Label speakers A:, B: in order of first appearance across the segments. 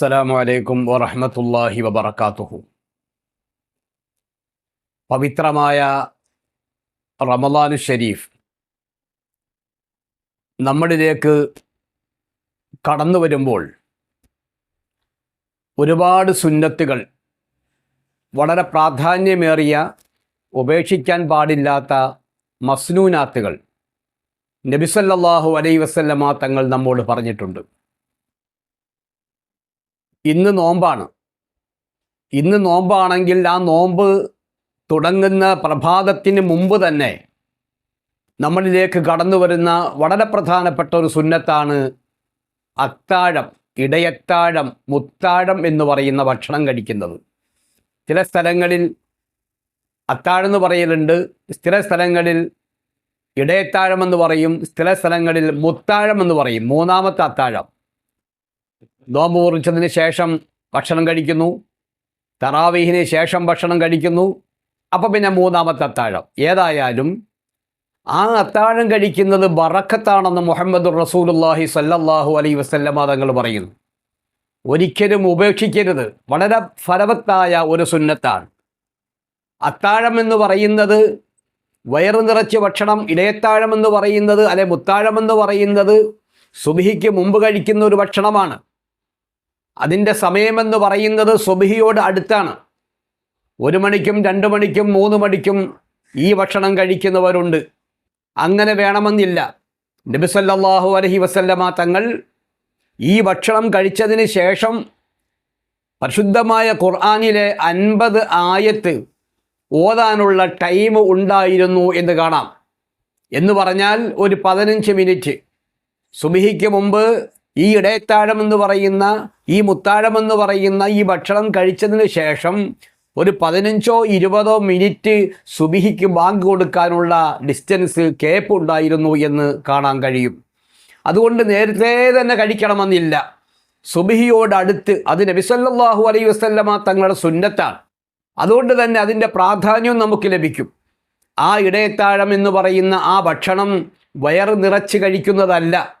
A: അസ്സലാമു അലൈക്കും വറഹമത്തല്ലാഹി വബറകാതുഹു. പവിത്രമായ റമദാനു ഷരീഫ് നമ്മളിലേക്ക് കടന്നു വരുമ്പോൾ ഒരുപാട് സുന്നത്തുകൾ വളരെ പ്രാധാന്യമേറിയ ഉപേക്ഷിക്കാൻ പാടില്ലാത്ത മസ്നൂനാത്തുകൾ നബിസല്ലാഹു അലൈ വസല്ലമ തങ്ങൾ നമ്മോട് പറഞ്ഞിട്ടുണ്ട്. ഇന്ന് നോമ്പാണ്. ഇന്ന് നോമ്പാണെങ്കിൽ ആ നോമ്പ് തുടങ്ങുന്ന പ്രഭാതത്തിന് മുമ്പ് തന്നെ നമ്മളിലേക്ക് കടന്നു വരുന്ന വളരെ പ്രധാനപ്പെട്ട ഒരു സുന്നത്താണ് അത്താഴം ഇടയത്താഴം മുത്താഴം എന്ന് പറയുന്ന ഭക്ഷണം കഴിക്കുന്നത്. ചില സ്ഥലങ്ങളിൽ അത്താഴം എന്ന് പറയലുണ്ട് ചില സ്ഥലങ്ങളിൽ ഇടയത്താഴം എന്ന് പറയും ചില സ്ഥലങ്ങളിൽ മുത്താഴം എന്ന് പറയും മൂന്നാമത്തെ അത്താഴം. നോമ്പ് കുറിച്ചതിന് ശേഷം ഭക്ഷണം കഴിക്കുന്നു. തറാവീഹിന് ശേഷം ഭക്ഷണം കഴിക്കുന്നു. അപ്പം പിന്നെ മൂന്നാമത്തെ അത്താഴം. ഏതായാലും ആ അത്താഴം കഴിക്കുന്നത് ബറക്കത്താണെന്ന് മുഹമ്മദ് റസൂലുല്ലാഹി സല്ലല്ലാഹു അലൈ വസല്ലമ തങ്ങൾ പറയുന്നു. ഒരിക്കലും ഉപേക്ഷിക്കരുത്. വളരെ ഫലവത്തായ ഒരു സുന്നത്താണ്. അത്താഴം എന്ന് പറയുന്നത് വയറ് നിറച്ച് ഭക്ഷണം ഇടയത്താഴം എന്ന് പറയുന്നത് അല്ലെ മുത്താഴം എന്ന് പറയുന്നത് സുബിഹിക്ക് മുമ്പ് കഴിക്കുന്ന ഒരു ഭക്ഷണമാണ്. അതിന്റെ സമയമെന്ന് പറയുന്നത് സുബിഹിയോട് അടുത്താണ്. ഒരു മണിക്കും രണ്ട് മണിക്കും മൂന്ന് മണിക്കും ഈ ഭക്ഷണം കഴിക്കുന്നവരുണ്ട്. അങ്ങനെ വേണമെന്നില്ല. നബിസല്ലാഹു അലഹി വസല്ലമ തങ്ങൾ ഈ ഭക്ഷണം കഴിച്ചതിന് ശേഷം പരിശുദ്ധമായ ഖുർആാനിലെ അൻപത് ആയത്ത് ഓതാനുള്ള ടൈം ഉണ്ടായിരുന്നു എന്ന് കാണാം. എന്ന് പറഞ്ഞാൽ ഒരു പതിനഞ്ച് മിനിറ്റ്. സുബിഹിക്ക് മുമ്പ് ഈ ഇടയത്താഴം എന്ന് പറയുന്ന ഈ മുത്താഴം എന്ന് പറയുന്ന ഈ ഭക്ഷണം കഴിച്ചതിന് ശേഷം ഒരു പതിനഞ്ചോ ഇരുപതോ മിനിറ്റ് സുബിഹിക്ക് ബാങ്ക് കൊടുക്കാനുള്ള ഡിസ്റ്റൻസ് കേപ്പ് ഉണ്ടായിരുന്നു എന്ന് കാണാൻ കഴിയും. അതുകൊണ്ട് നേരത്തെ തന്നെ കഴിക്കണമെന്നില്ല. സുബിഹിയോട് അടുത്ത് അത് നബിസല്ലാഹു അലൈ വസ്ല്ലമ തങ്ങളുടെ സുന്നത്താണ്. അതുകൊണ്ട് തന്നെ അതിന്റെ പ്രാധാന്യവും നമുക്ക് ലഭിക്കും. ആ ഇടയത്താഴം എന്ന് പറയുന്ന ആ ഭക്ഷണം വയറ് നിറച്ച് കഴിക്കുന്നതല്ല.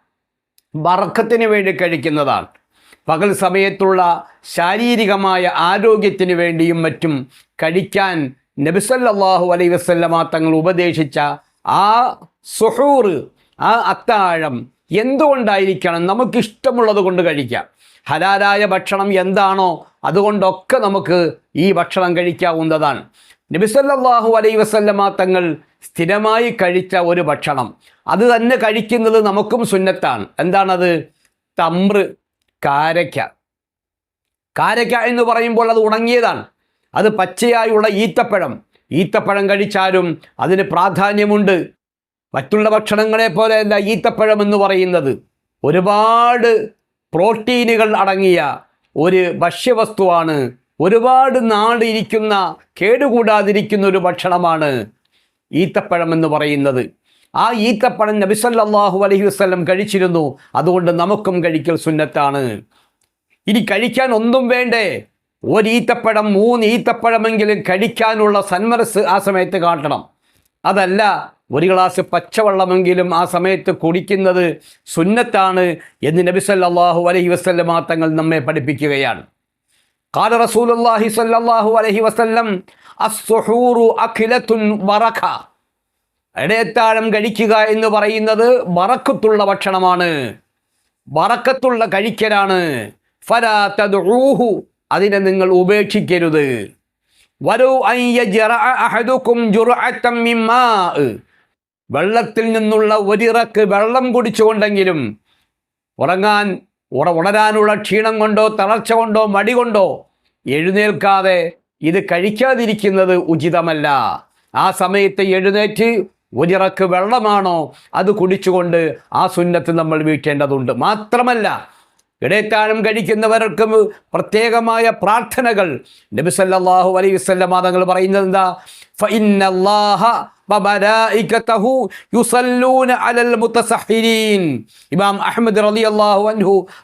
A: ബറക്കത്തിന് വേണ്ടി കഴിക്കുന്നതാണ്. പകൽ സമയത്തുള്ള ശാരീരികമായ ആരോഗ്യത്തിന് വേണ്ടിയും മറ്റും കഴിക്കാൻ നബിസല്ലാഹു അലൈ വസ്ല്ലമ തങ്ങൾ ഉപദേശിച്ച ആ സുഹൂർ ആ അത്താഴം എന്തുകൊണ്ടായിരിക്കണം നമുക്കിഷ്ടമുള്ളത് കൊണ്ട് കഴിക്കാം? ഹലാലായ ഭക്ഷണം എന്താണോ അതുകൊണ്ടൊക്കെ നമുക്ക് ഈ ഭക്ഷണം കഴിക്കാവുന്നതാണ്. നബിസല്ലാഹു അലൈ വസല്ലമ തങ്ങൾ സ്ഥിരമായി കഴിച്ച ഒരു ഭക്ഷണം. അത് തന്നെ കഴിക്കുന്നത് നമുക്കും സുന്നത്താണ്. എന്താണത്? തമ്ര് കാരയ്ക്ക. കാരയ്ക്ക എന്ന് പറയുമ്പോൾ അത് ഉണങ്ങിയതാണ്. അത് പച്ചയായുള്ള ഈത്തപ്പഴം. ഈത്തപ്പഴം കഴിച്ചാലും അതിന് പ്രാധാന്യമുണ്ട്. മറ്റുള്ള ഭക്ഷണങ്ങളെ പോലെയല്ല ഈത്തപ്പഴം എന്ന് പറയുന്നത്. ഒരുപാട് പ്രോട്ടീനുകൾ അടങ്ങിയ ഒരു ഭക്ഷ്യവസ്തുവാണ് ഒരുപാട് നാളിരിക്കുന്ന കേടുകൂടാതിരിക്കുന്ന ഒരു ഭക്ഷണമാണ് ഈത്തപ്പഴം എന്ന് പറയുന്നത്. ആ ഈത്തപ്പഴം നബിസല്ലാഹു അലഹി വസ്ലം കഴിച്ചിരുന്നു. അതുകൊണ്ട് നമുക്കും കഴിക്കൽ സുന്നത്താണ്. ഇനി കഴിക്കാൻ ഒന്നും വേണ്ടേ? ഒരു ഈത്തപ്പഴം മൂന്ന് ഈത്തപ്പഴമെങ്കിലും കഴിക്കാനുള്ള സന്മനസ് ആ സമയത്ത് കാട്ടണം. അതല്ല ഒരു ഗ്ലാസ് പച്ചവെള്ളമെങ്കിലും ആ സമയത്ത് കുടിക്കുന്നത് സുന്നത്താണ് എന്ന് നബിസല്ലാഹു അലഹി വസല്ലമ തങ്ങൾ നമ്മെ പഠിപ്പിക്കുകയാണ്. قال رسول الله صلى الله عليه وسلم السحور أكلة بركة ഇടയത്താഴം കഴിക്കുക എന്ന് പറയുന്നത് ബറക്കത്തുള്ള ഭക്ഷണമാണ് ബറക്കത്തുള്ള കഴിക്കലാണ് ഫലാ തദ്ഊഹു അതിനെ നിങ്ങൾ ഉപേക്ഷിക്കരുത് വരൂ അഹദുക്കും ജുർഅത്തം മിമ്മാ വെള്ളത്തിൽ നിന്നുള്ള ഒരിറക്ക് വെള്ളം കുടിച്ചുകൊണ്ടെങ്കിലും ഉറങ്ങാൻ ഉറ ഉണരാനുള്ള ക്ഷീണം കൊണ്ടോ തളർച്ച കൊണ്ടോ മടി കൊണ്ടോ എഴുന്നേൽക്കാതെ ഇത് കഴിക്കാതിരിക്കുന്നത് ഉചിതമല്ല. ആ സമയത്ത് എഴുന്നേറ്റ് ഒരിറക്ക് വെള്ളമാണോ അത് കുടിച്ചുകൊണ്ട് ആ സുന്നത്ത് നമ്മൾ വീട്ടേണ്ടതുണ്ട്. മാത്രമല്ല ഇടയത്താനം കഴിക്കുന്നവർക്ക് പ്രത്യേകമായ പ്രാർത്ഥനകൾ. നബി സല്ലല്ലാഹു അലൈഹി വസല്ലം തങ്ങൾ പറയുന്നത് എന്താ?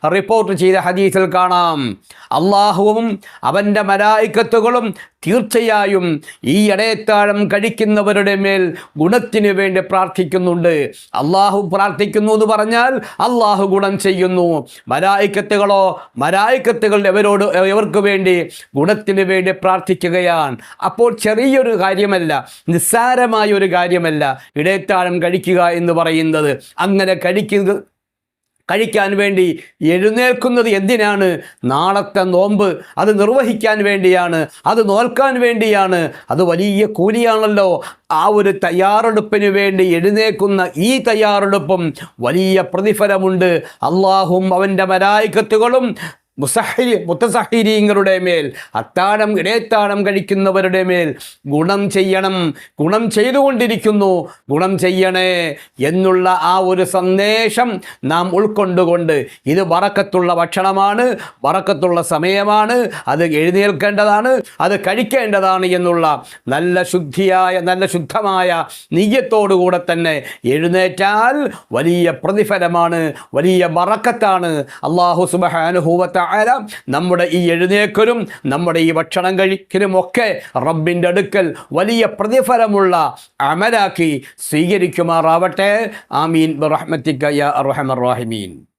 A: റിപ്പോർട്ട് ചെയ്ത ഹദീസിൽ കാണാം. അള്ളാഹുവും അവന്റെ മലായിക്കത്തുകളും തീർച്ചയായും ഈ ഇടയത്താഴം കഴിക്കുന്നവരുടെ മേൽ ഗുണത്തിന് വേണ്ടി പ്രാർത്ഥിക്കുന്നുണ്ട്. അള്ളാഹു പ്രാർത്ഥിക്കുന്നു എന്ന് പറഞ്ഞാൽ അള്ളാഹു ഗുണം ചെയ്യുന്നു. മരായിക്കത്തുകളോ മരായിക്കത്തുകൾ എവരോട് എവർക്ക് വേണ്ടി ഗുണത്തിന് വേണ്ടി പ്രാർത്ഥിക്കുകയാണ്. അപ്പോൾ ചെറിയൊരു കാര്യമല്ല നിസ്സാരമായ ഒരു കാര്യമല്ല ഇടയത്താഴം കഴിക്കുക എന്ന് പറയുന്നത്. അങ്ങനെ കഴിക്കുക കഴിക്കാൻ വേണ്ടി എഴുന്നേൽക്കുന്നത് എന്തിനാണ്? നാളത്തെ നോമ്പ് അത് നിർവഹിക്കാൻ വേണ്ടിയാണ്. അത് നോൽക്കാൻ വേണ്ടിയാണ്. അത് വലിയ കൂലിയാണല്ലോ. ആ ഒരു തയ്യാറെടുപ്പിന് വേണ്ടി എഴുന്നേക്കുന്ന ഈ തയ്യാറെടുപ്പും വലിയ പ്രതിഫലമുണ്ട്. അള്ളാഹും അവന്റെ മലായിക്കത്തുകളും മുസഹിരി മുത്തസഹിരീങ്ങളുടെ മേൽ അത്താഴം ഇടയത്താഴം കഴിക്കുന്നവരുടെ മേൽ ഗുണം ചെയ്യണം. ഗുണം ചെയ്തുകൊണ്ടിരിക്കുന്നു. ഗുണം ചെയ്യണേ എന്നുള്ള ആ ഒരു സന്ദേശം നാം ഉൾക്കൊണ്ടുകൊണ്ട് ഇത് വറക്കത്തുള്ള ഭക്ഷണമാണ് വറക്കത്തുള്ള സമയമാണ് അത് എഴുന്നേൽക്കേണ്ടതാണ് അത് കഴിക്കേണ്ടതാണ് എന്നുള്ള നല്ല ശുദ്ധിയായ നല്ല ശുദ്ധമായ നീയത്തോടുകൂടെ തന്നെ എഴുന്നേറ്റാൽ വലിയ പ്രതിഫലമാണ് വലിയ വറക്കത്താണ്. അള്ളാഹു സുബഹാനുഭൂവത്ത ആല നമ്മുടെ ഈ എഴുന്നേക്കലും നമ്മുടെ ഈ ഭക്ഷണം കഴിക്കലും ഒക്കെ റബ്ബിന്റെ അടുക്കൽ വലിയ പ്രതിഫലമുള്ള അമലാക്കി സ്വീകരിക്കുമാറാവട്ടെ. ആമീൻ. റഹ്മത്തിക്ക യാ അർഹമർ റാഹിമീൻ.